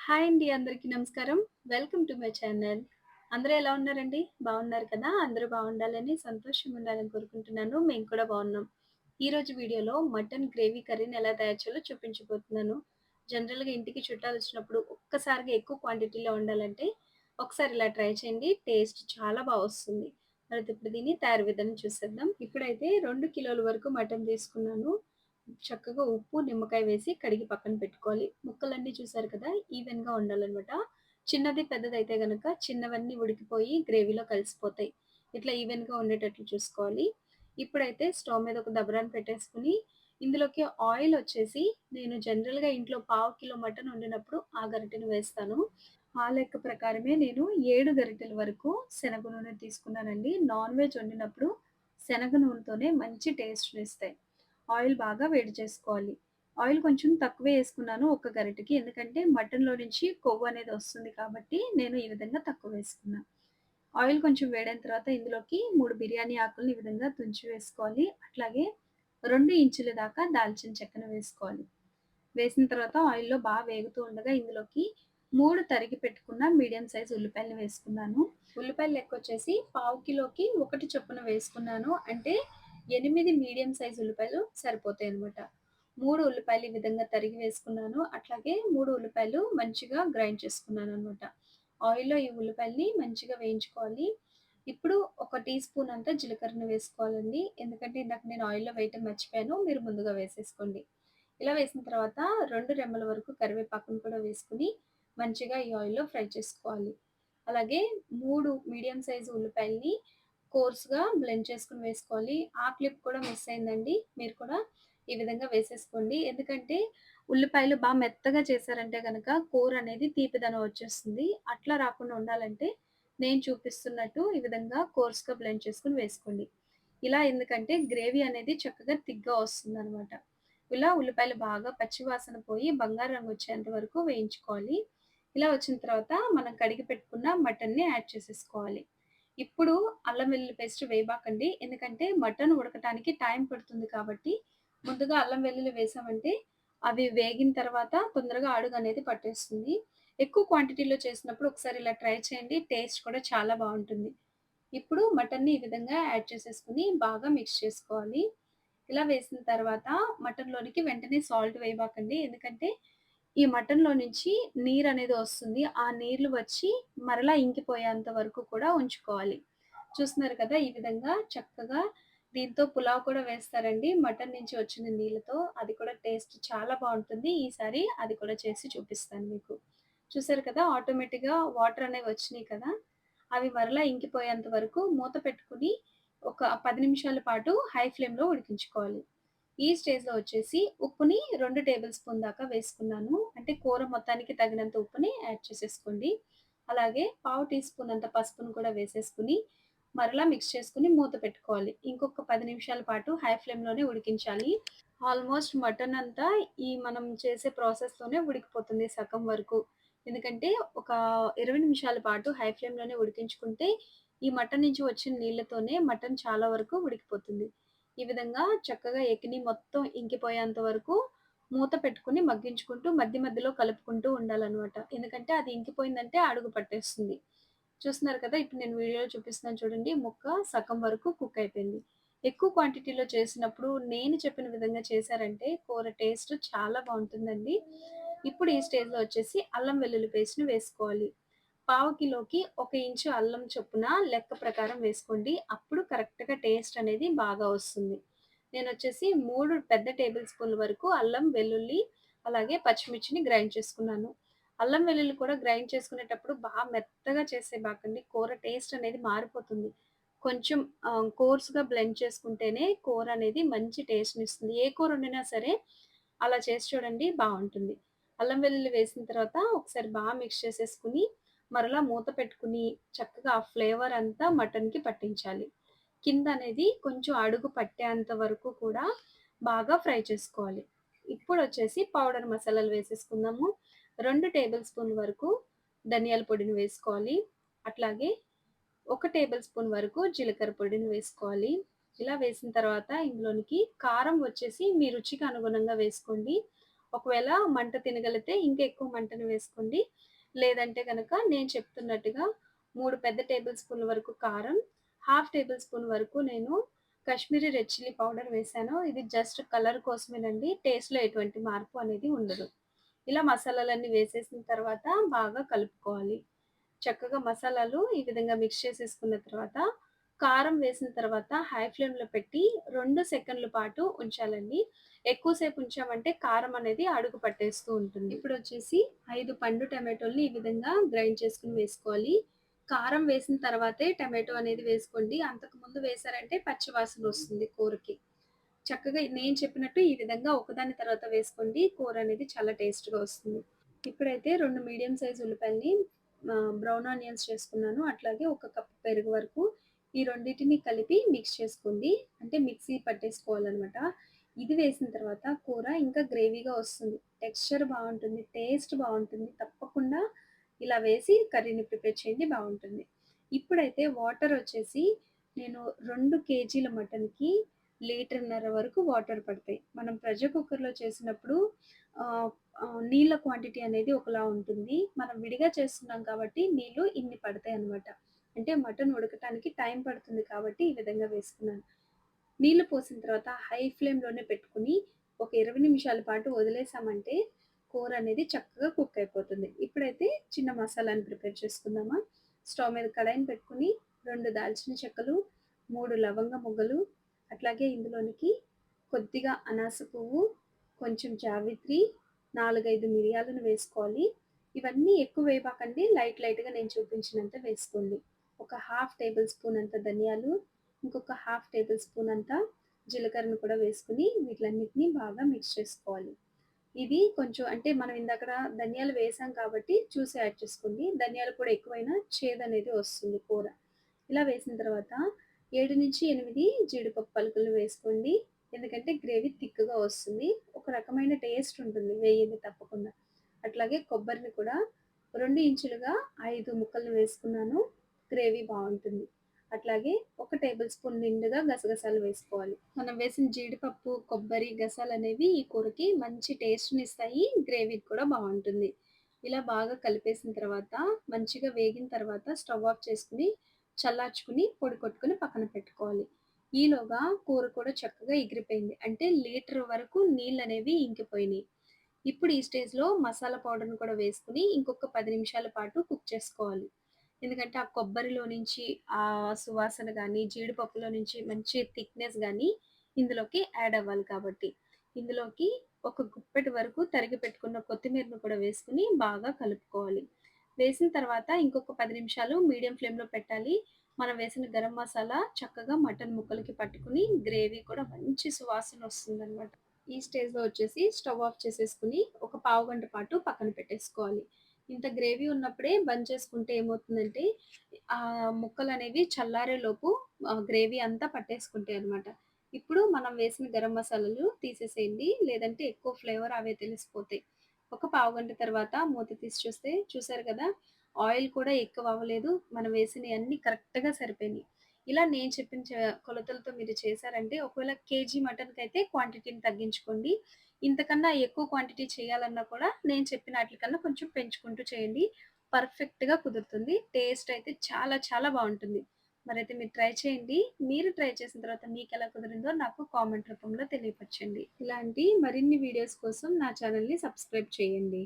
Hi అండి అందరికీ నమస్కారం. Welcome to my channel. అందరూ ఎలా ఉన్నారండి? బాగున్నారు కదా! అందరూ బాగుండాలని, సంతోషంగా ఉండాలని కోరుకుంటున్నాను. మేము కూడా బాగున్నాం. ఈరోజు వీడియోలో మటన్ గ్రేవీ కర్రీని ఎలా తయారు చేయాలో చూపించబోతున్నాను. జనరల్‌గా ఇంటికి చుట్టాలు వచ్చినప్పుడు ఒక్కసారిగా ఎక్కువ క్వాంటిటీలో ఉండాలంటే ఒకసారి ఇలా ట్రై చేయండి. టేస్ట్ చాలా బాగా వస్తుంది. మరి ఇప్పుడు దీన్ని తయారు విధానం చూసేద్దాం. ఇప్పుడైతే రెండు కిలోల వరకు మటన్ తీసుకున్నాను. చక్కగా ఉప్పు, నిమ్మకాయ వేసి కడిగి పక్కన పెట్టుకోవాలి. ముక్కలన్నీ చూసారు కదా! ఈవెన్‌గా ఉండాలన్నమాట చిన్నది, పెద్దదైతే గనక చిన్నవన్నీ ఉడికిపోయి గ్రేవీలో కలిసిపోతాయి. ఇట్లా ఈవెన్‌గా ఉండేటట్లు చూసుకోవాలి. ఇప్పుడైతే స్టవ్ మీద ఒక దబరాన్ని పెట్టేసుకుని ఇందులోకి ఆయిల్ వచ్చేసి నేను జనరల్‌గా ఇంట్లో పావు కిలో మటన్ వండినప్పుడు ఆ గరిటెను వేస్తాను. ఆ లెక్క ప్రకారమే నేను ఏడు గరిటెల వరకు శనగ నూనె తీసుకున్నానండి. నాన్ వెజ్ వండినప్పుడు శనగ నూనెతోనే మంచి టేస్ట్‌నిస్తాయి. ఆయిల్ బాగా వేడి చేసుకోవాలి. ఆయిల్ కొంచెం తక్కువే వేసుకున్నాను ఒక గరిటెకి. ఎందుకంటే మటన్‌లో నుంచి కొవ్వు అనేది వస్తుంది కాబట్టి నేను ఈ విధంగా తక్కువ వేసుకున్నా. ఆయిల్ కొంచెం వేడైన తర్వాత ఇందులోకి మూడు బిర్యానీ ఆకులను ఈ విధంగా తుంచి వేసుకోవాలి. అట్లాగే రెండు ఇంచుల దాకా దాల్చిన చెక్కను వేసుకోవాలి. వేసిన తర్వాత ఆయిల్‌లో బాగా వేగుతూ ఉండగా ఇందులోకి మూడు తరిగి పెట్టుకున్న మీడియం సైజ్ ఉల్లిపాయలు వేసుకున్నాను. ఉల్లిపాయలు లెక్క వచ్చేసి పావు కిలోకి ఒకటి చొప్పున వేసుకున్నాను. అంటే ఎనిమిది మీడియం సైజ్ ఉల్లిపాయలు సరిపోతాయి అనమాట మూడు ఉల్లిపాయలు ఈ విధంగా తరిగి వేసుకున్నాను. అట్లాగే మూడు ఉల్లిపాయలు మంచిగా గ్రైండ్ చేసుకున్నాను అనమాట ఆయిల్‌లో ఈ ఉల్లిపాయల్ని మంచిగా వేయించుకోవాలి. ఇప్పుడు ఒక టీ స్పూన్ అంతా జీలకర్రను వేసుకోవాలండి. ఎందుకంటే ఇందాక నేను ఆయిల్‌లో వేయటం మర్చిపోయాను. మీరు ముందుగా వేసేసుకోండి. ఇలా వేసిన తర్వాత రెండు రెమ్మల వరకు కరివేపాకును కూడా వేసుకుని మంచిగా ఈ ఆయిల్‌లో ఫ్రై చేసుకోవాలి. అలాగే మూడు మీడియం సైజు ఉల్లిపాయల్ని కోర్స్‌గా బ్లెండ్ చేసుకుని వేసుకోవాలి. ఆ క్లిప్ కూడా మిస్ అయిందండి. మీరు కూడా ఈ విధంగా వేసేసుకోండి. ఎందుకంటే ఉల్లిపాయలు బాగా మెత్తగా చేశారంటే కనుక కూర అనేది తీపిదనం వచ్చేస్తుంది. అట్లా రాకుండా ఉండాలంటే నేను చూపిస్తున్నట్టు ఈ విధంగా కోర్స్‌గా బ్లెండ్ చేసుకుని వేసుకోండి. ఇలా ఎందుకంటే గ్రేవీ అనేది చక్కగా దిగ్గా వస్తుంది అనమాట ఇలా ఉల్లిపాయలు బాగా పచ్చివాసన పోయి బంగారు రంగు వచ్చేంత వరకు వేయించుకోవాలి. ఇలా వచ్చిన తర్వాత మనం కడిగి పెట్టుకున్న మటన్‌ని యాడ్ చేసేసుకోవాలి. ఇప్పుడు అల్లం వెల్లుల్లి పేస్ట్ వేయబాకండి. ఎందుకంటే మటన్ ఉడకటానికి టైం పడుతుంది కాబట్టి ముందుగా అల్లం వెల్లుల్లి వేసామంటే అవి వేగిన తర్వాత తొందరగా అడుగు అనేది పట్టేస్తుంది. ఎక్కువ క్వాంటిటీలో చేసినప్పుడు ఒకసారి ఇలా ట్రై చేయండి. టేస్ట్ కూడా చాలా బాగుంటుంది ఇప్పుడు మటన్‌ని ఈ విధంగా యాడ్ చేసేసుకొని బాగా మిక్స్ చేసుకోవాలి. ఇలా వేసిన తర్వాత మటన్‌లోనికి వెంటనే సాల్ట్ వేయబాకండి. ఎందుకంటే ఈ మటన్‌లో నుంచి నీరు అనేది వస్తుంది. ఆ నీళ్ళు వచ్చి మరలా ఇంకిపోయేంత వరకు కూడా ఉంచుకోవాలి. చూస్తున్నారు కదా! ఈ విధంగా చక్కగా దీంతో పులావ్ కూడా వేస్తారండి. మటన్ నుంచి వచ్చిన నీళ్ళతో. అది కూడా టేస్ట్ చాలా బాగుంటుంది ఈసారి అది కూడా చేసి చూపిస్తాను మీకు. చూసారు కదా! ఆటోమేటిక్‌గా వాటర్ అనేవి వచ్చినాయి కదా! అవి మరలా ఇంకిపోయేంత వరకు మూత పెట్టుకొని ఒక పది నిమిషాల పాటు హై ఫ్లేమ్‌లో ఉడికించుకోవాలి. ఈ స్టేజ్‌లో వచ్చేసి ఉప్పుని రెండు టేబుల్ స్పూన్ దాకా వేసుకున్నాను. అంటే కూర మొత్తానికి తగినంత ఉప్పుని యాడ్ చేసేసుకోండి. అలాగే పావు టీ స్పూన్ అంత పసుపును కూడా వేసేసుకుని మరలా మిక్స్ చేసుకుని మూత పెట్టుకోవాలి. ఇంకొక పది నిమిషాల పాటు హై ఫ్లేమ్‌లోనే ఉడికించాలి. ఆల్మోస్ట్ మటన్ అంతా ఈ మనం చేసే ప్రాసెస్‌లోనే ఉడికిపోతుంది సగం వరకు. ఎందుకంటే ఒక 20 నిమిషాల పాటు హై ఫ్లేమ్‌లోనే ఉడికించుకుంటే ఈ మటన్ నుంచి వచ్చిన నీళ్ళతోనే మటన్ చాలా వరకు ఉడికిపోతుంది. ఈ విధంగా చక్కగా ఎకిని మొత్తం ఇంకిపోయేంత వరకు మూత పెట్టుకొని మగ్గించుకుంటూ మధ్య మధ్యలో కలుపుకుంటూ ఉండాలన్నమాట ఎందుకంటే అది ఇంకిపోయిందంటే అడుగు పట్టేస్తుంది. చూస్తున్నారు కదా! ఇప్పుడు నేను వీడియోలో చూపిస్తున్నాను చూడండి. ముక్క సగం వరకు కుక్ అయిపోయింది. ఎక్కువ క్వాంటిటీలో చేసినప్పుడు నేను చెప్పిన విధంగా చేశారంటే కూర టేస్ట్ చాలా బాగుంటుందండి ఇప్పుడు ఈ స్టేజ్‌లో వచ్చేసి అల్లం వెల్లుల్లి పేస్ట్‌ని వేసుకోవాలి. పావు కిలోకి ఒక ఇంచు అల్లం చొప్పున లెక్క ప్రకారం వేసుకోండి. అప్పుడు కరెక్ట్‌గా టేస్ట్ అనేది బాగా వస్తుంది. నేను వచ్చేసి మూడు పెద్ద టేబుల్ స్పూన్ల వరకు అల్లం, వెల్లుల్లి అలాగే పచ్చిమిర్చిని గ్రైండ్ చేసుకున్నాను. అల్లం వెల్లుల్లి కూడా గ్రైండ్ చేసుకునేటప్పుడు బాగా మెత్తగా చేసేయబాకండి. కూర టేస్ట్ అనేది మారిపోతుంది. కొంచెం కోర్స్‌గా బ్లెండ్ చేసుకుంటేనే కూర అనేది మంచి టేస్ట్ని ఇస్తుంది ఏ కూర వండినా సరే అలా చేసి చూడండి బాగుంటుంది అల్లం వెల్లుల్లి వేసిన తర్వాత ఒకసారి బాగా మిక్స్ చేసేసుకుని మరలా మూత పెట్టుకుని చక్కగా ఆ ఫ్లేవర్ అంతా మటన్‌కి పట్టించాలి. కింద అనేది కొంచెం అడుగు పట్టేంత వరకు కూడా బాగా ఫ్రై చేసుకోవాలి. ఇప్పుడు వచ్చేసి పౌడర్ మసాలాలు వేసేసుకుందాము. రెండు టేబుల్ స్పూన్ వరకు ధనియాల పొడిని వేసుకోవాలి. అట్లాగే ఒక టేబుల్ స్పూన్ వరకు జీలకర్ర పొడిని వేసుకోవాలి. ఇలా వేసిన తర్వాత ఇందులోనికి కారం వచ్చేసి మీ రుచికి అనుగుణంగా వేసుకోండి. ఒకవేళ మంట తినగలిగితే ఇంకా ఎక్కువ మంటను వేసుకోండి లేదంటే కనుక నేను చెప్తున్నట్టుగా మూడు పెద్ద టేబుల్ స్పూన్ల వరకు కారం హాఫ్ టేబుల్ స్పూన్ వరకు నేను కాశ్మీరీ రెడ్ చిల్లీ పౌడర్ వేసాను ఇది జస్ట్ కలర్ కోసమేనండి. టేస్ట్లో ఎటువంటి మార్పు అనేది ఉండదు. ఇలా మసాలాలన్నీ వేసేసిన తర్వాత బాగా కలుపుకోవాలి. చక్కగా మసాలాలు ఈ విధంగా మిక్స్ చేసేసుకున్న తర్వాత కారం వేసిన తర్వాత హై ఫ్లేమ్లో పెట్టి రెండు సెకండ్ల పాటు ఉంచాలండి. ఎక్కువసేపు ఉంచామంటే కారం అనేది అడుగు పట్టేస్తూ ఉంటుంది. ఇప్పుడు వచ్చేసి ఐదు పండు టమాటోల్ని ఈ విధంగా గ్రైండ్ చేసుకుని వేసుకోవాలి. కారం వేసిన తర్వాతే టమాటో అనేది వేసుకోండి. అంతకు ముందు వేసారంటే పచ్చివాసన వస్తుంది కూరకి. చక్కగా నేను చెప్పినట్టు ఈ విధంగా ఒకదాని తర్వాత వేసుకోండి. కూర అనేది చాలా టేస్ట్గా వస్తుంది. ఇప్పుడైతే రెండు మీడియం సైజ్ ఉల్లిపాయల్ని బ్రౌన్ ఆనియన్స్ చేసుకున్నాను. అట్లాగే ఒక కప్ పెరుగు వరకు ఈ రెండింటిని కలిపి మిక్స్ చేసుకోండి. అంటే మిక్సీ పట్టేసుకోవాలన్నమాట. ఇది వేసిన తర్వాత కూర ఇంకా గ్రేవీగా వస్తుంది. టెక్స్చర్ బాగుంటుంది టేస్ట్ బాగుంటుంది. తప్పకుండా ఇలా వేసి కర్రీని ప్రిపేర్ చేయండి బాగుంటుంది. ఇప్పుడైతే వాటర్ వచ్చేసి నేను రెండు కేజీల మటన్కి లీటర్న్నర వరకు వాటర్ పడతాయి. మనం ప్రెషర్ కుక్కర్లో చేసినప్పుడు నీళ్ళ క్వాంటిటీ అనేది ఒకలా ఉంటుంది. మనం విడిగా చేస్తున్నాం కాబట్టి నీళ్ళు ఇన్ని పడతాయి అనమాట అంటే మటన్ ఉడకటానికి టైం పడుతుంది కాబట్టి ఈ విధంగా వేసుకున్నాను. నీళ్ళు పోసిన తర్వాత హై ఫ్లేమ్లోనే పెట్టుకుని ఒక ఇరవై నిమిషాల పాటు వదిలేసామంటే కూర అనేది చక్కగా కుక్ అయిపోతుంది. ఇప్పుడైతే చిన్న మసాలాని ప్రిపేర్ చేసుకుందామా? స్టవ్ మీద కడాయిని పెట్టుకుని రెండు దాల్చిన చెక్కలు మూడు లవంగ మొగ్గలు అట్లాగే ఇందులోనికి కొద్దిగా అనాస పువ్వు కొంచెం జావిత్రి నాలుగైదు మిరియాలను వేసుకోవాలి. ఇవన్నీ ఎక్కువ వేయబాకండి లైట్ లైట్గా నేను చూపించినంత వేసుకోండి. ఒక హాఫ్ టేబుల్ స్పూన్ అంత ధనియాలు ఇంకొక హాఫ్ టేబుల్ స్పూన్ అంత జీలకర్రను కూడా వేసుకుని వీటిలన్నిటిని బాగా మిక్స్ చేసుకోవాలి. ఇది కొంచెం అంటే మనం ఇందాక ధనియాలు వేసాం కాబట్టి చూసి యాడ్ చేసుకోండి. ధనియాలు కూడా ఎక్కువైనా చేదు అనేది వస్తుంది కూర. ఇలా వేసిన తర్వాత ఏడు నుంచి ఎనిమిది జీడిపప్పు పలుకులు వేసుకోండి. ఎందుకంటే గ్రేవీ థిక్గా వస్తుంది. ఒక రకమైన టేస్ట్ ఉంటుంది వేయండి తప్పకుండా. అట్లాగే కొబ్బరిని కూడా రెండు ఇంచులుగా ఐదు ముక్కలు వేసుకున్నాను. గ్రేవీ బాగుంటుంది. అట్లాగే ఒక టేబుల్ స్పూన్ నిండుగా గసగసాలు వేసుకోవాలి. మనం వేసిన జీడిపప్పు కొబ్బరి గసాలు అనేవి ఈ కూరకి మంచి టేస్ట్ని ఇస్తాయి. గ్రేవీకి కూడా బాగుంటుంది. ఇలా బాగా కలిపేసిన తర్వాత మంచిగా వేగిన తర్వాత స్టవ్ ఆఫ్ చేసుకుని చల్లార్చుకుని పొడి కొట్టుకుని పక్కన పెట్టుకోవాలి. ఈలోగా కూర కూడా చక్కగా ఎగిరిపోయింది. అంటే లీటర్ వరకు నీళ్ళు అనేవి ఇంకిపోయినాయి. ఇప్పుడు ఈ స్టేజ్లో మసాలా పౌడర్ని కూడా వేసుకుని ఇంకొక పది నిమిషాల పాటు కుక్ చేసుకోవాలి. ఎందుకంటే ఆ కొబ్బరిలో నుంచి ఆ సువాసన కానీ జీడిపప్పులో నుంచి మంచి థిక్నెస్ కానీ ఇందులోకి యాడ్ అవ్వాలి కాబట్టి. ఇందులోకి ఒక గుప్పెటి వరకు తరిగి పెట్టుకున్న కొత్తిమీరను కూడా వేసుకుని బాగా కలుపుకోవాలి. వేసిన తర్వాత ఇంకొక పది నిమిషాలు మీడియం ఫ్లేమ్లో పెట్టాలి. మనం వేసిన గరం మసాలా చక్కగా మటన్ ముక్కలకి పట్టుకుని గ్రేవీ కూడా మంచి సువాసన వస్తుంది అనమాట ఈ స్టేజ్లో వచ్చేసి స్టవ్ ఆఫ్ చేసేసుకుని ఒక పావు గంట పాటు పక్కన పెట్టేసుకోవాలి. ఇంత గ్రేవీ ఉన్నప్పుడే బంద్ చేసుకుంటే ఏమవుతుందంటే ఆ ముక్కలు అనేవి చల్లారేలోపు గ్రేవీ అంతా పట్టేసుకుంటాయి అనమాట ఇప్పుడు మనం వేసిన గరం మసాలాలు తీసేసేయండి లేదంటే ఎక్కువ ఫ్లేవర్ అవే తెలిసిపోతాయి. ఒక పావు గంట తర్వాత మూత తీసి చూస్తే చూసారు కదా ఆయిల్ కూడా ఎక్కువ అవ్వలేదు మనం వేసినవి అన్నీ కరెక్ట్గా సరిపోయినాయి. ఇలా నేను చెప్పిన కొలతలతో మీరు చేశారంటే ఒకవేళ కేజీ మటన్కి అయితే క్వాంటిటీని తగ్గించుకోండి. ఇంతకన్నా ఎక్కువ క్వాంటిటీ చేయాలన్నా కూడా నేను చెప్పిన వాటికన్నా కొంచెం పెంచుకుంటూ చేయండి. పర్ఫెక్ట్గా కుదురుతుంది. టేస్ట్ అయితే చాలా చాలా బాగుంటుంది. మరైతే మీరు ట్రై చేయండి. మీరు ట్రై చేసిన తర్వాత మీకు ఎలా కుదిరిందో నాకు కామెంట్ రూపంలో తెలియపరచండి. ఇలాంటి మరిన్ని వీడియోస్ కోసం నా ఛానల్ని సబ్స్క్రైబ్ చేయండి.